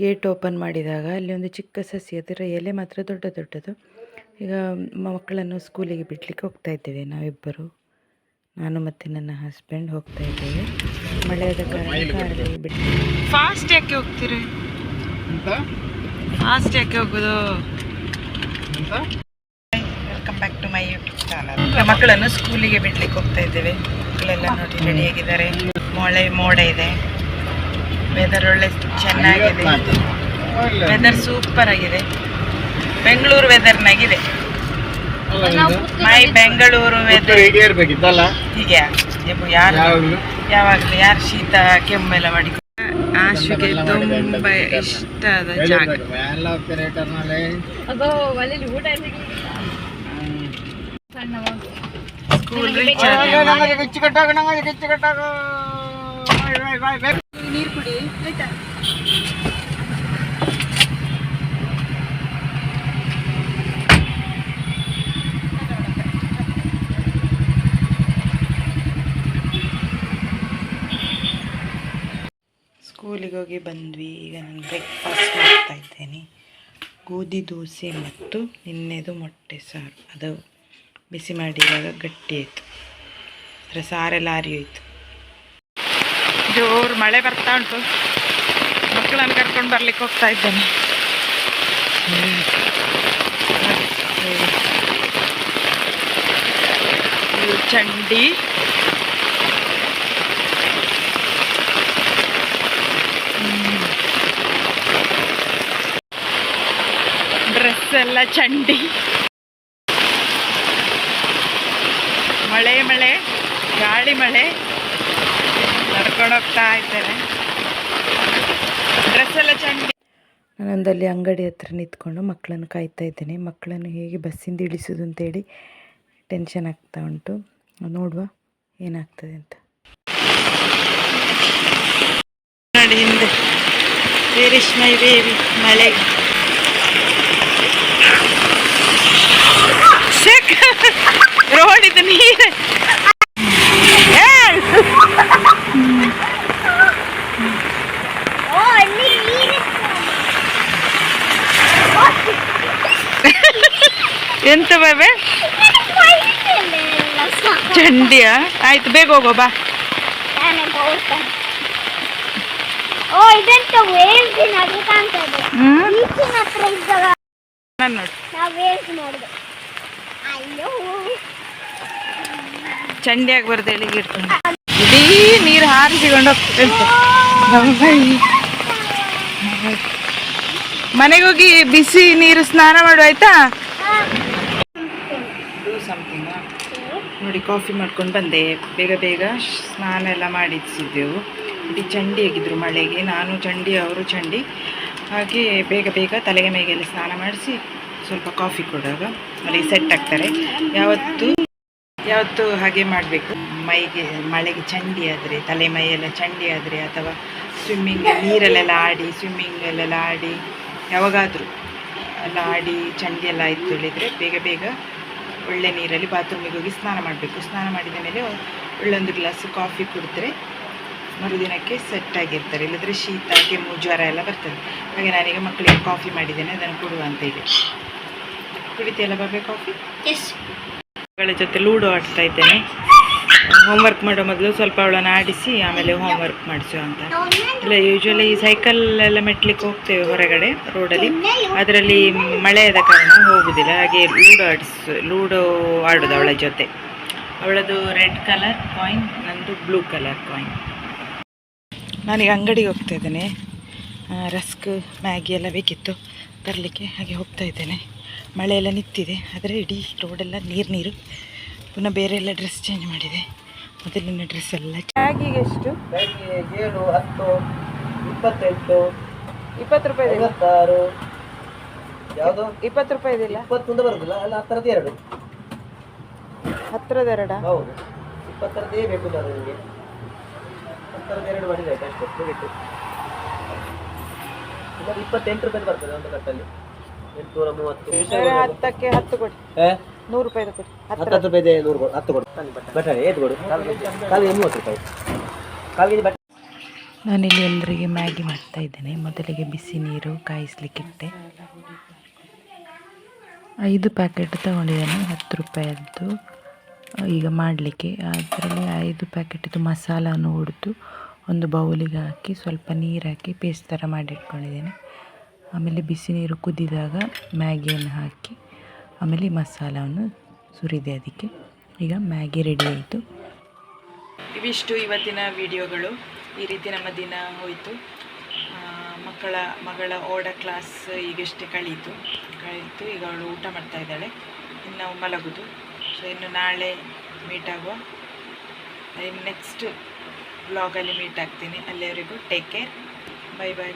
Gate open ಮಾಡಿದಾಗ ಅಲ್ಲಿ ಒಂದು ಚಿಕ್ಕ ಸಸಿ ಅದರ ಎಲೆ ಮಾತ್ರ ದೊಡ್ಡ ದೊಡ್ಡದು. ಈಗ ಮಕ್ಕಳನ್ನು ಸ್ಕೂಲಿಗೆ ಬಿಡಲಿಕ್ಕೆ ಹೋಗ್ತಾ ಇದ್ದೇವೆ ನಾವಿಬ್ಬರು. ನಾನು ಮತ್ತು ನನ್ನ ಹಸ್ಬೆಂಡ್ ಹೋಗ್ತಾ ಇದ್ದೇವೆ. ಮಳೆಯಾದ ಕಾರಣ ಬಿಟ್ಟು ಫಾಸ್ಟ್ ಯಾಕೆ ಹೋಗ್ತೀರಿ? ಫಾಸ್ಟ್ ಯಾಕೆ ಹೋಗೋದು? Welcome back to my YouTube channel ಮಕ್ಕಳನ್ನು ಸ್ಕೂಲಿಗೆ ಬಿಡ್ಲಿಕ್ಕೆ ಹೋಗ್ತಾ ಇದ್ದೇವೆ. ಮಕ್ಕಳೆಲ್ಲ ನೋಡಿ ರೆಡಿಯಾಗಿದ್ದಾರೆ ಮೊಳೆ ಮಳೆ ಮೋಡ ಇದೆ. ವೆದರ್ ಒಳ್ಳೆ ಚೆನ್ನಾಗಿದೆ. ವೆದರ್ ಸೂಪರ್ ಆಗಿದೆ. ಬೆಂಗಳೂರು ವೆದರ್ನಾಗಿದೆ ಮೈ ಬೆಂಗಳೂರು ವೆದರ್ ಹೀಗೆ ಇರ್ಬೇಕಿತ್ತಲ್ಲ ಹೀಗೆ. ಯಪ್ಪು ಯಾರು ಯಾವಾಗ್ಲೂ? ಯಾರು ಶೀತ ಕೆಮ್ಮೆಲ್ಲ ಮಾಡಿ ಆಶುಗೆ ತುಂಬ ಇಷ್ಟದ ಜಾಗ. ಸ್ಕೂಲ್ ರೀಚ್ ಆದ ಸ್ಕೂಲಿಗೆ ಹೋಗಿ ಬಂದ್ವಿ. ಈಗ ನಾನು ಬ್ರೇಕ್ಫಾಸ್ಟ್ ಮಾಡ್ತಾ ಇದ್ದೇನೆ. ಗೋಧಿ ದೋಸೆ ಮತ್ತು ನಿನ್ನೆದು ಮೊಟ್ಟೆ ಸಾರು. ಅದು ಬಿಸಿ ಮಾಡಿದಾಗ ಗಟ್ಟಿ ಆಯಿತು. ಅದರ ಸಾರೆಲ್ಲ ಆರಿ ಹೋಯ್ತು ಜೋರು ಮಳೆ ಬರ್ತಾ ಉಂಟು. ಮಕ್ಕಳನ್ನು ಕರ್ಕೊಂಡು ಬರ್ಲಿಕ್ಕೆ ಹೋಗ್ತಾ ಇದ್ದೇನೆ. ಚಂಡಿ. ಡ್ರೆಸ್ ಎಲ್ಲ ಚಂಡಿ. ಮಳೆ ಮಳೆ, ಗಾಳಿ ಮಳೆ. ನಡ್ಕೊಂಡು ಹೋಗ್ತಾ ಇದ್ದೇನೆ ಡ್ರೆಸ್ ಎಲ್ಲ ನಾನೊಂದಲ್ಲಿ ಅಂಗಡಿ ಹತ್ರ ನಿಂತ್ಕೊಂಡು ಮಕ್ಕಳನ್ನು ಕಾಯ್ತಾ ಇದ್ದೇನೆ. ಮಕ್ಕಳನ್ನು ಹೇಗೆ ಬಸ್ಸಿಂದ ಇಳಿಸೋದು ಅಂತೇಳಿ ಟೆನ್ಷನ್ ಆಗ್ತಾ ಉಂಟು. ನೋಡುವ ಏನಾಗ್ತದೆ ಅಂತ. ನೋಡಿ ಹಿಂದೆ ವೇರ್ ಇಸ್ ಮೈ ಬೇಬಿ ಮಳೆ ರೋಡ್ ಇದು ನೀರು ಎಂತ ಬಾಬೆ? ಚಂಡಿಯ? ಆಯ್ತು, ಬೇಗ ಹೋಗೋ, ಬಾ. ಚಂಡಿಯಾಗಿ ಇದಂತ ವೇವ್ಸ್ ಅದು ಕಾಣ್ತದೆ ಹ್ಮ್? ಈಚಿನ ಹತ್ರ ಇದ್ದಾಗ ನಾನು ನೋಡಿ. ನಾವು ವೇವ್ಸ್ ನೋಡಿದೆ ಅಯ್ಯೋ ಚಂಡಿ ಆಗ್ಬಾರ್ದು ಎಲ್ಲಿಗೆ ಇರ್ಕೊಂಡು ಇಡೀ ನೀರು ಹಾರಿಸಿಕೊಂಡು ಮನೆಗೋಗಿ ಬಿಸಿ ನೀರು ಸ್ನಾನ ಮಾಡು, ಆಯ್ತಾ? ನೋಡಿ ಕಾಫಿ ಮಾಡ್ಕೊಂಡು ಬಂದೆ. ಬೇಗ ಬೇಗ ಸ್ನಾನ ಎಲ್ಲ ಮಾಡಿಸಿದ್ದೆವು. ಇಡೀ ಚಂಡಿ ಆಗಿದ್ರು ಮಳೆಗೆ. ನಾನು ಚಂಡಿ ಅವರು ಚಂಡಿ. ಹಾಗೆ ಬೇಗ ಬೇಗ ತಲೆಗೆ ಮೇಗೆಲ್ಲ ಸ್ನಾನ ಮಾಡಿಸಿ ಸ್ವಲ್ಪ ಕಾಫಿ ಕೊಡುವಾಗ ಮನೆಗೆ ಸೆಟ್ ಆಗ್ತಾರೆ. ಯಾವತ್ತು ಯಾವತ್ತು ಹಾಗೆ ಮಾಡಬೇಕು. ಮೈಗೆ ಮಳೆಗೆ ಚಂಡಿ ಆದರೆ ತಲೆ ಮೈಯೆಲ್ಲ ಚಂಡಿ ಆದರೆ ಅಥವಾ ಸ್ವಿಮ್ಮಿಂಗ್ ನೀರಲ್ಲೆಲ್ಲ ಆಡಿ ಸ್ವಿಮ್ಮಿಂಗಲ್ಲೆಲ್ಲ ಆಡಿ ಯಾವಾಗಾದರೂ ಎಲ್ಲ ಆಡಿ ಚಂಡಿ ಎಲ್ಲ ಆಯ್ತು ಹೇಳಿದರೆ ಬೇಗ ಬೇಗ ಒಳ್ಳೆ ನೀರಲ್ಲಿ ಬಾತ್ರೂಮಿಗೆ ಹೋಗಿ ಸ್ನಾನ ಮಾಡಬೇಕು. ಸ್ನಾನ ಮಾಡಿದ ಮೇಲೆ ಒಳ್ಳೊಂದು ಗ್ಲಾಸ್ ಕಾಫಿ ಕುಡಿದ್ರೆ ಮರುದಿನಕ್ಕೆ ಸೆಟ್ ಆಗಿರ್ತಾರೆ. ಇಲ್ಲದ್ರೆ ಶೀತ ಕೆಮ್ಮು ಜ್ವರ ಎಲ್ಲ ಬರ್ತದೆ. ಹಾಗೆ ನಾನೀಗ ಮಕ್ಕಳಿಗೆ ಕಾಫಿ ಮಾಡಿದ್ದೇನೆ ಅದನ್ನು ಕೊಡುವ ಇದೆ. ಕುಡಿತೀಯಲ್ಲ ಬಾಬೆ ಕಾಫಿ? ಎಸ್ ಮಕ್ಕಳ ಜೊತೆ ಲೂಡೋ ಆಡ್ತಾ ಇದ್ದೇನೆ. ಹೋಮ್ವರ್ಕ್ ಮಾಡೋ ಮೊದಲು ಸ್ವಲ್ಪ ಅವಳನ್ನು ಆಡಿಸಿ, ಆಮೇಲೆ ಹೋಮ್ವರ್ಕ್ ಮಾಡಿಸು ಅಂತ. ಇಲ್ಲ ಯೂಶ್ವಲಿ ಸೈಕಲ್ ಎಲ್ಲ ಮೆಟ್ಲಿಕ್ಕೆ ಹೋಗ್ತೇವೆ ಹೊರಗಡೆ ರೋಡಲ್ಲಿ ಅದರಲ್ಲಿ ಮಳೆ ಆದ ಕಾರಣ ಹೋಗುದಿಲ್ಲ. ಹಾಗೆ ಲೂಡೋ ಆಡಿಸ್ ಲೂಡೋ ಆಡೋದು ಅವಳ ಜೊತೆ. ಅವಳದು ರೆಡ್ ಕಲರ್ ಕಾಯಿನ್ ನಂದು ಬ್ಲೂ ಕಲರ್ ಕಾಯಿನ್ ನಾನೀಗ ಅಂಗಡಿಗೆ ಹೋಗ್ತಾ ಇದ್ದೇನೆ. ರಸ್ಕ್, ಮ್ಯಾಗಿ ಎಲ್ಲ ಬೇಕಿತ್ತು. ತರಲಿಕ್ಕೆ ಹಾಗೆ ಹೋಗ್ತಾ ಇದ್ದೇನೆ. ಮಳೆ ಎಲ್ಲ ನಿಂತಿದೆ. ಆದರೆ ಇಡೀ ರೋಡೆಲ್ಲ ನೀರು ನೀರು ಪುನಃ ಬೇರೆ ಎಲ್ಲ ಡ್ರೆಸ್ ಚೇಂಜ್ ಮಾಡಿದೆ. ಮೊದಲಿನ ಡ್ರೆಸ್ ಎಲ್ಲ ಬ್ಯಾಗಿಗೆ ಎಷ್ಟು? ಏಳು ಹತ್ತು ಇಪ್ಪತ್ತೆಂಟು ಇಪ್ಪತ್ತು ರೂಪಾಯಿ ಐವತ್ತಾರು ಯಾವುದು? ಇಪ್ಪತ್ತು ರೂಪಾಯಿ ಇದಿಲ್ಲ ಇಪ್ಪತ್ತೊಂದು ಬರೋದಿಲ್ಲ ಅಲ್ಲ ಹತ್ತರದ್ದು ಎರಡು. ಹತ್ತಿರದ ಎರಡ? ಹೌದು. ಇಪ್ಪತ್ತರದ್ದೇ ಬೇಕು ಸರ್ ನಿಮಗೆ. ಹತ್ತರದ್ದು ಎರಡು ಮಾಡಿದೆ ಆಯ್ತು ಅಷ್ಟು ಬೇಕು. ಇಪ್ಪತ್ತೆಂಟು ರೂಪಾಯಿ ಬರ್ತದೆ ಒಂದು ಕಟ್ಟಲ್ಲಿ. ಎಂಟುನೂರ ಮೂವತ್ತು. ಹತ್ತಕ್ಕೆ ಹತ್ತು ಕೊಡಿ? ನೂರು ರೂಪಾಯಿ ಕೊಡಿ ಹತ್ತು ರೂಪಾಯಿ ಇದೆ ನೂರು ಕೊಡು ಹತ್ತು ಕೊಡು. ಬಟಾಣಿ ಕೊಡು. ಕಾಲಿಗೆ ಮೂವತ್ತು ರೂಪಾಯಿ. ಕಾಲಿಗೆ ನಾನಿಲ್ಲಿ ಎಲ್ಲರಿಗೆ ಮ್ಯಾಗಿ ಮಾಡ್ತಾ ಇದ್ದೇನೆ. ಮೊದಲಿಗೆ ಬಿಸಿ ನೀರು ಕಾಯಿಸ್ಲಿಕ್ಕಿಟ್ಟೆ ಐದು ಪ್ಯಾಕೆಟ್ ತಗೊಂಡಿದ್ದೇನೆ ಹತ್ತು ರೂಪಾಯದ್ದು. ಈಗ ಮಾಡಲಿಕ್ಕೆ. ಅದರಲ್ಲಿ ಐದು ಪ್ಯಾಕೆಟಿದ್ದು ಮಸಾಲವನ್ನು ಹೊಡೆದು ಒಂದು ಬೌಲಿಗೆ ಹಾಕಿ ಸ್ವಲ್ಪ ನೀರು ಹಾಕಿ ಪೇಸ್ಟ್ ಥರ ಮಾಡಿಟ್ಕೊಂಡಿದ್ದೇನೆ ಆಮೇಲೆ ಬಿಸಿ ನೀರು ಕುದಿದಾಗ ಮ್ಯಾಗಿಯನ್ನು ಹಾಕಿ ಆಮೇಲೆ ಮಸಾಲವನ್ನು ಸುರಿದೆ ಅದಕ್ಕೆ. ಈಗ ಮ್ಯಾಗಿ ರೆಡಿ ಆಯಿತು. ಇವಿಷ್ಟು ಇವತ್ತಿನ ವಿಡಿಯೋಗಳು. ಈ ರೀತಿ ನಮ್ಮ ದಿನ ಹೋಯಿತು. ಮಕ್ಕಳ, ಮಗಳ ಓಡ ಕ್ಲಾಸ್ ಈಗಷ್ಟೇ ಕಳೀತು. ಕಳೀತು, ಈಗ ಅವಳು ಊಟ ಮಾಡ್ತಾ ಇದ್ದಾಳೆ. ಇನ್ನು ನಾವು ಮಲಗುದು. ಸೊ ಇನ್ನು ನಾಳೆ ಮೀಟ್ ಆಗುವ. ನೆಕ್ಸ್ಟ್ ಬ್ಲಾಗಲ್ಲಿ ಮೀಟ್ ಆಗ್ತೀನಿ. ಅಲ್ಲಿವರೆಗೂ ಟೇಕ್ ಕೇರ್ ಬೈ ಬಾಯ್